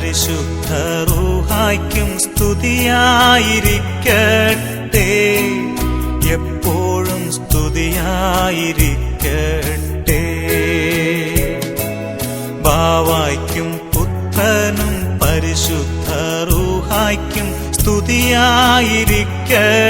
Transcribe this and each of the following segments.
പരിശുദ്ധ റൂഹായ്ക്കും സ്തുതിയായിരിക്കട്ടെ. എപ്പോഴും സ്തുതിയായിരിക്കട്ടെ. ബാവായ്ക്കും പുത്രനും പരിശുദ്ധ റൂഹായ്ക്കും സ്തുതിയായിരിക്കട്ടെ.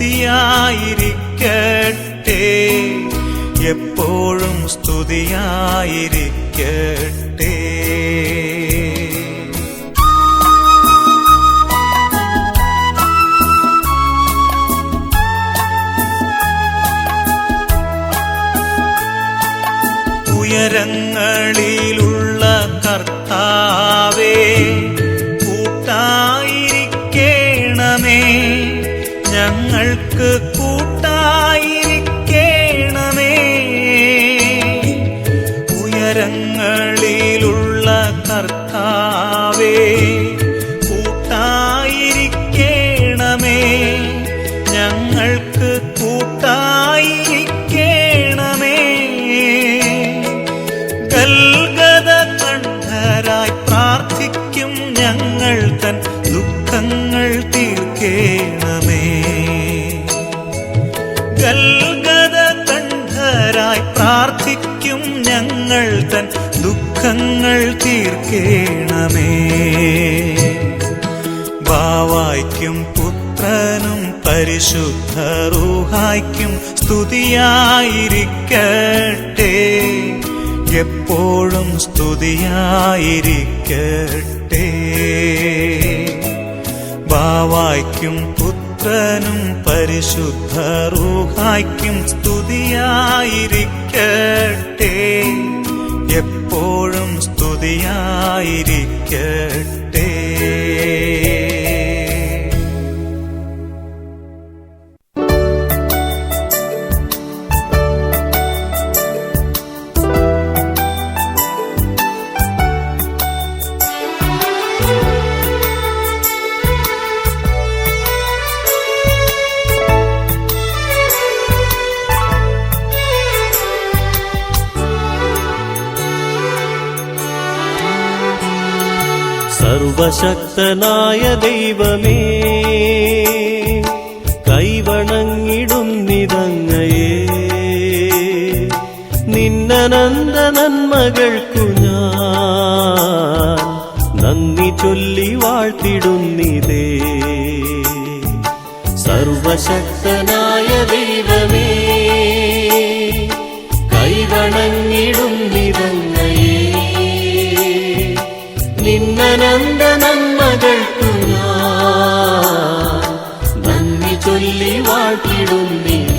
സ്തുതിയായിരിക്കട്ടെ. എപ്പോഴും സ്തുതിയായിരിക്കട്ടെ. ഉയരങ്ങളിലുള്ള കർത്താവേ ഞങ്ങൾക്ക് കൂട്ടായിരിക്കേണമേ തീർക്കേണമേ ബാവായ്ക്കും പുത്രനും പരിശുദ്ധ റൂഹായ്ക്കും സ്തുതിയായിരിക്കട്ടെ. എപ്പോഴും സ്തുതിയായിരിക്കട്ടെ. ബാവായ്ക്കും പുത്രനും പരിശുദ്ധ റൂഹായ്ക്കും സ്തുതിയായിരിക്കട്ടെ. എപ്പോഴും സ്തുതിയായിരിക്കട്ടെ സർവശക്തനായ ദൈവമേ കൈവണങ്ങിടും കൈവണങ്ങിടുന്നിതങ്ങയെ നിന്നനന്ദ നന്മകൾക്കു ഞാൻ നന്ദി ചൊല്ലി വാഴ്ത്തിടുന്നിതേ സർവശക്തനായ ദൈവമേ നന്ദി ചൊല്ലി വാഴ്ത്തിടുന്നിതേ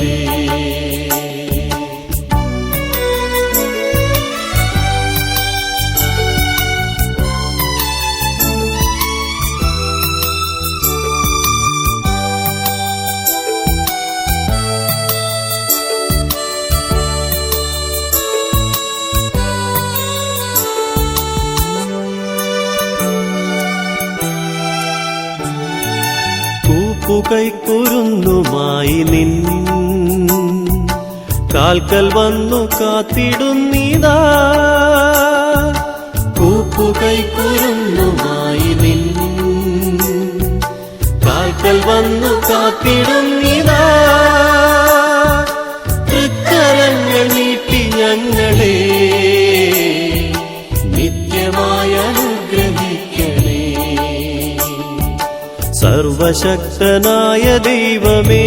കാൽക്കൽ വന്നു കാത്തിടുന്നിതാ കൂപ്പുകൈക്കുരുന്നുമായി നിൻ കാൽക്കൽ വന്നു കാത്തിടുന്നിതാ തൃക്കരങ്ങൾ നീട്ടി ഞങ്ങളെ. സർവശക്തനായ ദൈവമേ.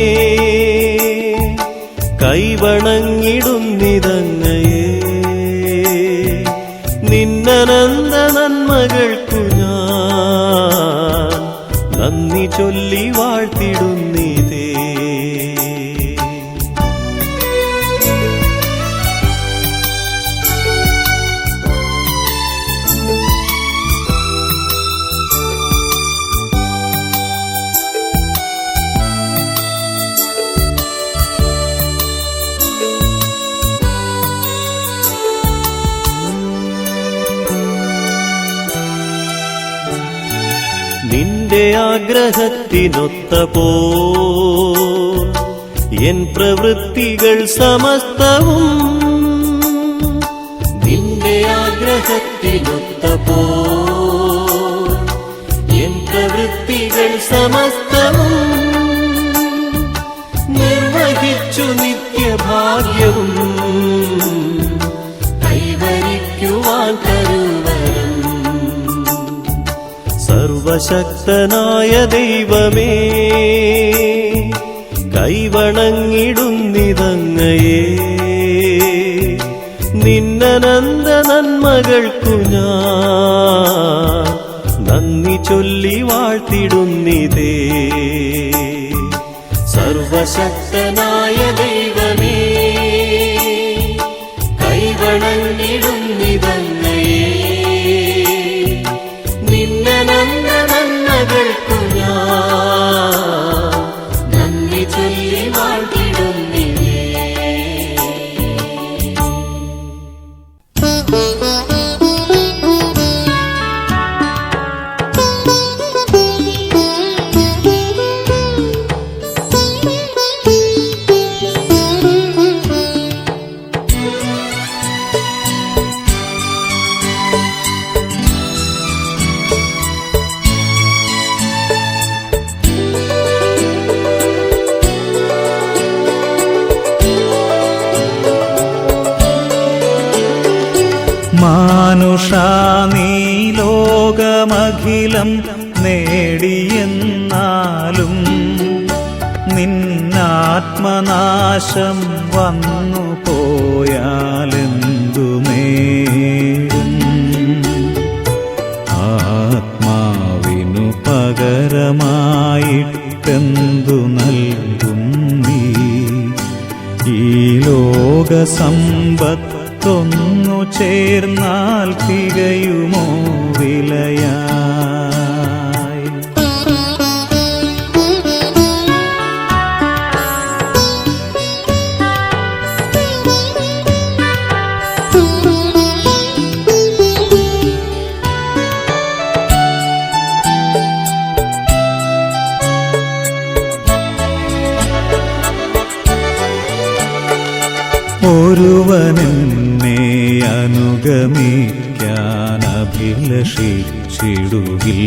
കൈവണങ്ങിടുന്നിതങ്ങയെ. നിന്നനന്ത നന്മകൾക്കു ഞാൻ നന്ദി ചൊല്ലി വാഴ്ത്തിടുന്നിതേ ആഗ്രഹത്തിനൊത്ത പോ എൻ പ്രവൃത്തികൾ സമസ്തവും നിന്റെ ആഗ്രഹത്തിനൊത്ത പോ എൻ പ്രവൃത്തികൾ സമസ്തവും നിർവഹിച്ചു നിത്യഭാഗ്യവും സർവശക്തനായ ദൈവമേ കൈവണങ്ങിടുന്നിതങ്ങയെ നിന്നനന്ദ നന്മകൾക്കു ഞാൻ നന്ദി ചൊല്ലി വാഴ്ത്തിടുന്നിതേ സർവശക്തനായ ദൈവമേ പകരമായിട്ടെന്തു നൽകും നീ? ഈ ലോക സമ്പത്തൊന്നു ചേർന്നാൽ തികയുമോ വിലയായി അനുഗമിക്കാൻ അഭിലഷിച്ചിടുകിൽ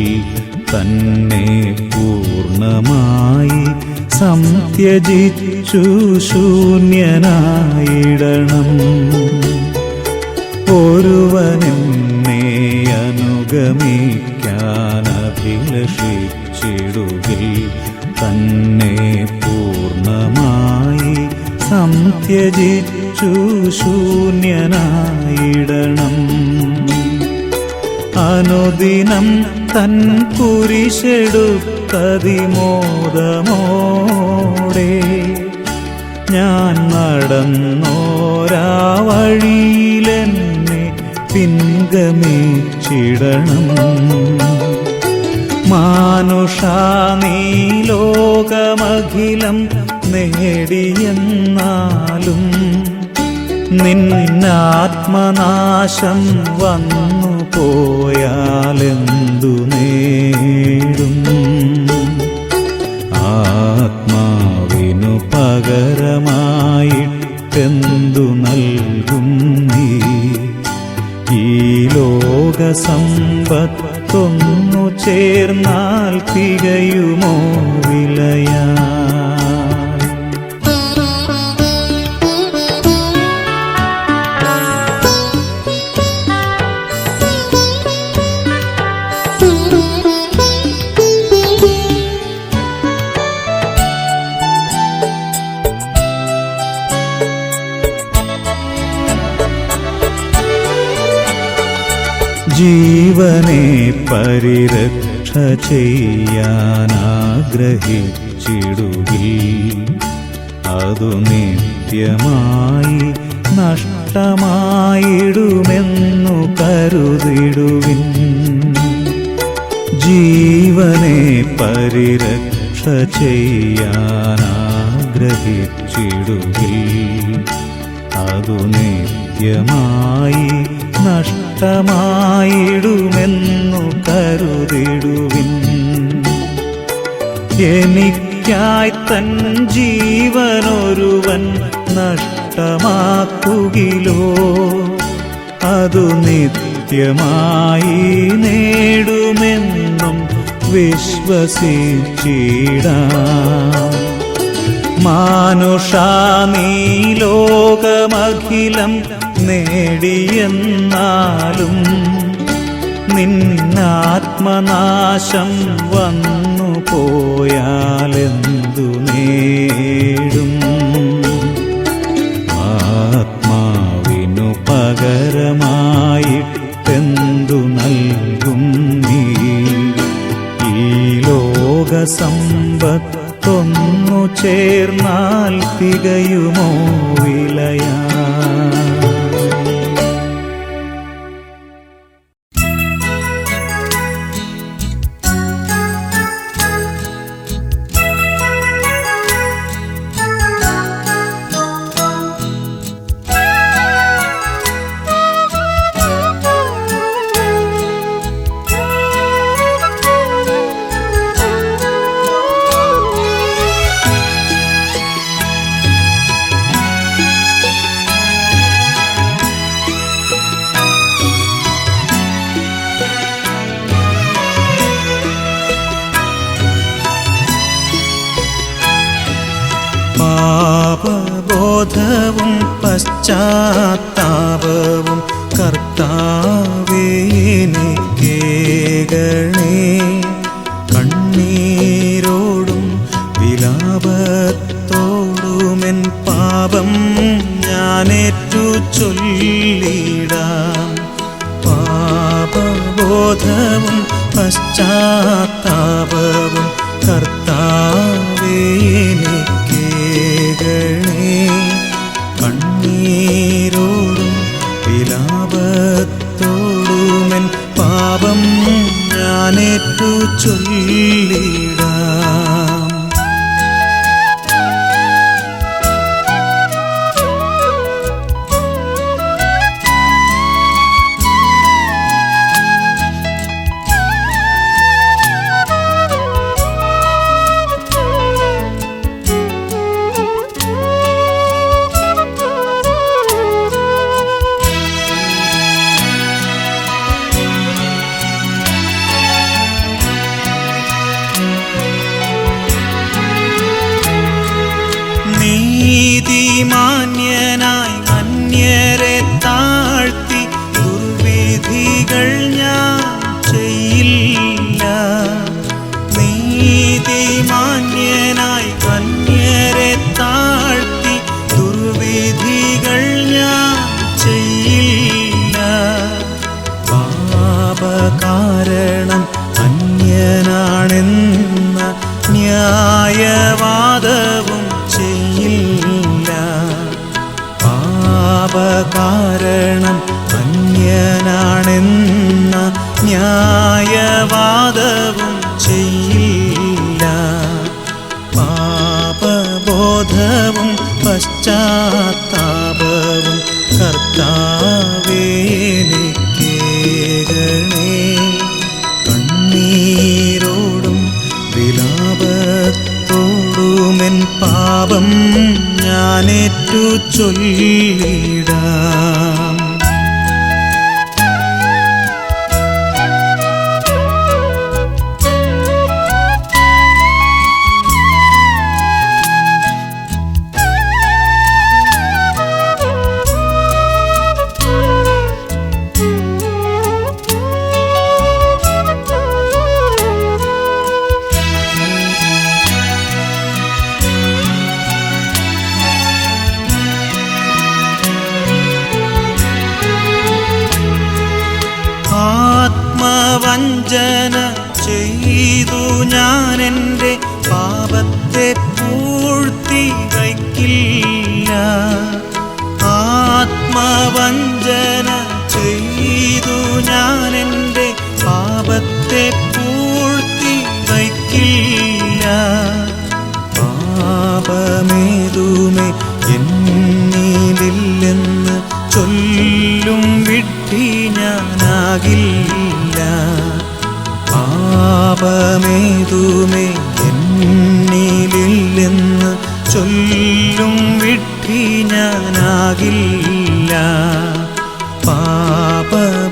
തന്നെ പൂർണമായി സംത്യജിച്ചു ശൂന്യനായിടണം. ഒരുവനെന്നെ അനുഗമിക്കാനഭിലഷിച്ചിടുകിൽ തന്നെ പൂർണമായി സംത്യജിച്ചു ശൂന്യനായിടണം. അനുദിനം തൻ കുരിശെടുത്തതിമോദമോടെ ഞാൻ നടന്നോരാ വഴിയിലെന്നെ പിൻഗമിച്ചിടണം. മാനുഷാ നീ ലോകമഖിലം നേടിയെന്നാലും നിന്നാത്മനാശം വന്നു പോയാലെന്തു നേടും? ആത്മാവിനു പകരമായിട്ടെന്തു നൽകും നീ? ഈ ലോക സമ്പത്ത് സമ്പത്തൊന്നു ചേർന്നാൽ തികയുമോ വിലയാ? ജീവനെ പരിരക്ഷ ചെയ്യാനാഗ്രഹിച്ചിടുകിൽ അതു നിത്യമായി നഷ്ടമായിടുമെന്നു കരുതിടുവിൻ. ജീവനെ പരിരക്ഷ ചെയ്യാനാഗ്രഹിച്ചിടുകിൽ അതു നിത്യമായി നഷ്ടമായിടുമെന്നു കരുതിടുവിൻ. എനിക്കായി തൻ ജീവനൊരുവൻ നഷ്ടമാക്കുകിലോ അതു നിത്യമായി നേടുമെന്നും വിശ്വസിച്ചിടാം. മാനുഷാ നീ ലോകമഖിലം നേടിയെന്നാലും നിന്നാത്മനാശം വന്നു പോയാലെന്തു നേടും? ആത്മാവിനു പകരമായിട്ടെന്തു നൽകും നീ? ഈ ലോക സമ്പത്തൊന്നു ചേർന്നാൽ തികയുമോ വിലയാ? പശ്ചാത്താപവും കർത്താവേനിക്കേകണേ കണ്ണീരോടും വിലാപത്തോടുമെൻ പാപം ഞാനേറ്റു ചൊല്ലിടാം. പാപബോധവും പശ്ചാത്താപവും ഞാനേറ്റു ഞാനേറ്റു ചൊല്ലിടാം ചെയ്തു ഞാൻ എന്റെ പാപത്തെ പാപമേതുമേ എന്നിലില്ലെന്ന് ചൊല്ലും വിട്ടി ഞാനാകില്ല. പാപബോധവും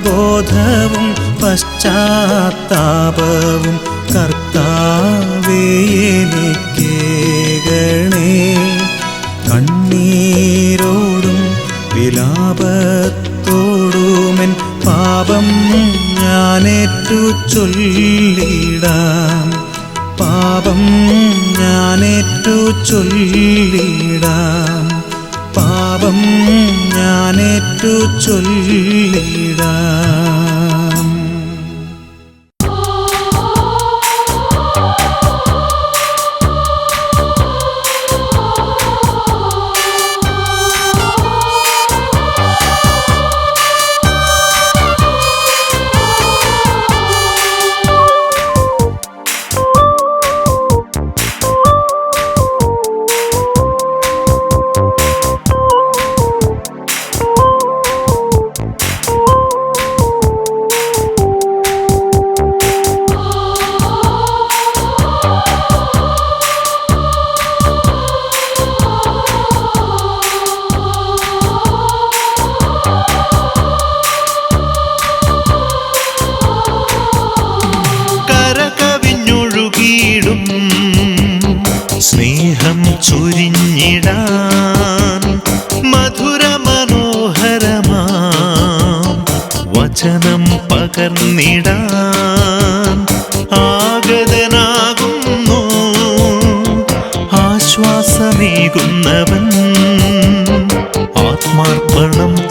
പശ്ചാത്താപവും കർത്താവേ എനിക്കേകണേ കണ്ണീരോടും വിലാപത്തോടുമെൻ പാപം ഞാനേറ്റു ചൊല്ലിടാം പാപം ഞാനേറ്റു ചൊല്ലിടാം. പാപം ഞാനേറ്റു ചൊല്ലിടാം.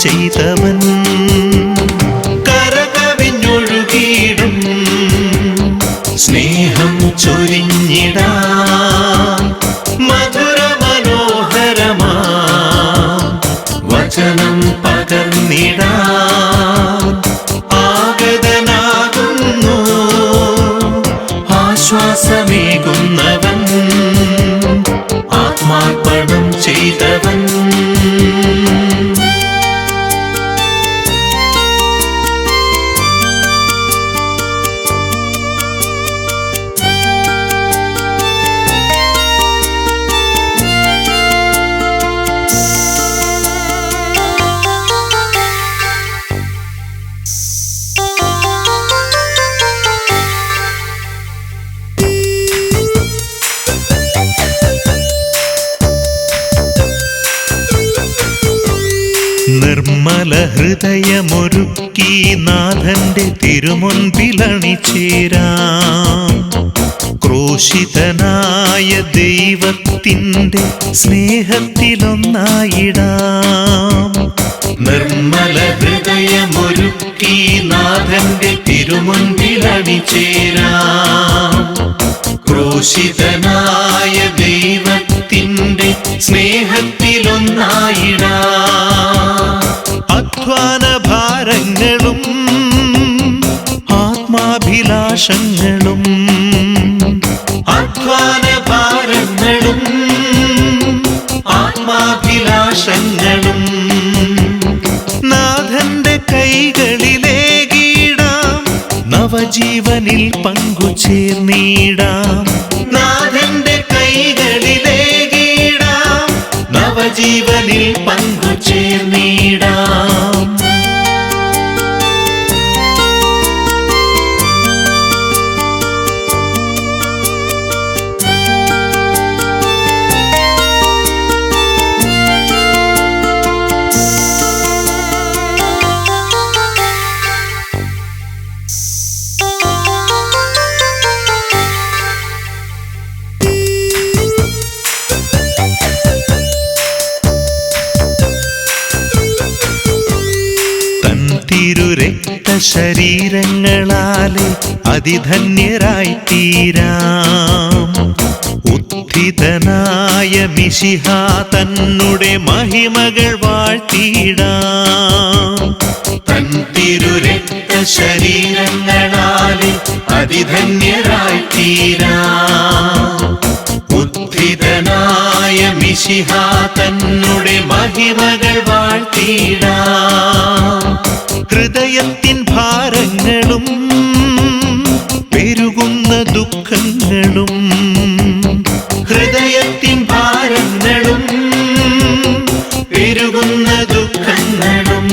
ചെയ്തവൻ ഹൃദയമൊരുക്കി നാഥന്റെ തിരുമുൻപിലണിച്ചേരാം ക്രൂശിതനായ ദൈവത്തിന്റെ സ്നേഹത്തിലൊന്നായിടാം. നിർമ്മല ഹൃദയമൊരുക്കി നാഥന്റെ തിരുമുൻപിലണിച്ചേരാം ക്രൂശിതനായ ദൈവത്തിന്റെ സ്നേഹത്തിലൊന്നായിടാ. നവജീവനിൽ പങ്കുചേർന്നിടാം നാഥന്റെ കൈകളിലേകിടാം. നവജീവനിൽ ശരീരങ്ങളാലെ അതിധന്യരായി തീരാം ഉത്ഥിതനായ മിശിഹ തന്നുടെ മഹിമകൾ വാഴ്ത്തിയിടാം. തിരുരക്ത ശരീരങ്ങളാലെ അതിധന്യരായി തീരാം ഉദ്ധിതനായ മിശിഹ തന്നുടെ മഹിമകൾ വാഴ്ത്തിയിടാം. ഭാരങ്ങളും പെരുകുന്ന ദുഃഖങ്ങളും ഹൃദയത്തിൻ ഭാരങ്ങളും പെരുകുന്ന ദുഃഖങ്ങളും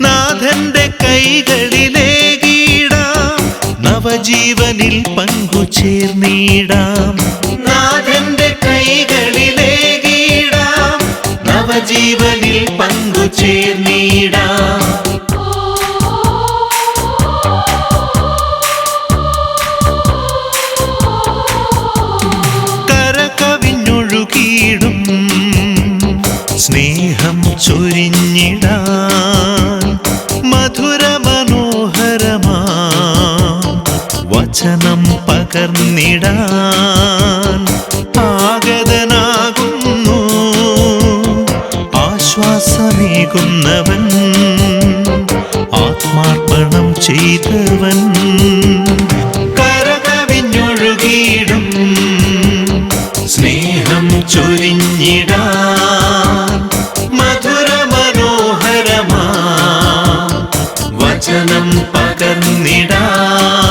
നാഥന്റെ കൈകളിലേകിടാം നവജീവനിൽ പങ്കുചേർന്നിടാം നാഥന്റെ കൈകളിലേകിടാം നവജീവനിൽ പങ്കുചേർന്നിടാം കരകവിഞ്ഞൊഴുകിയിടും വചനം പകർന്നിടാൻ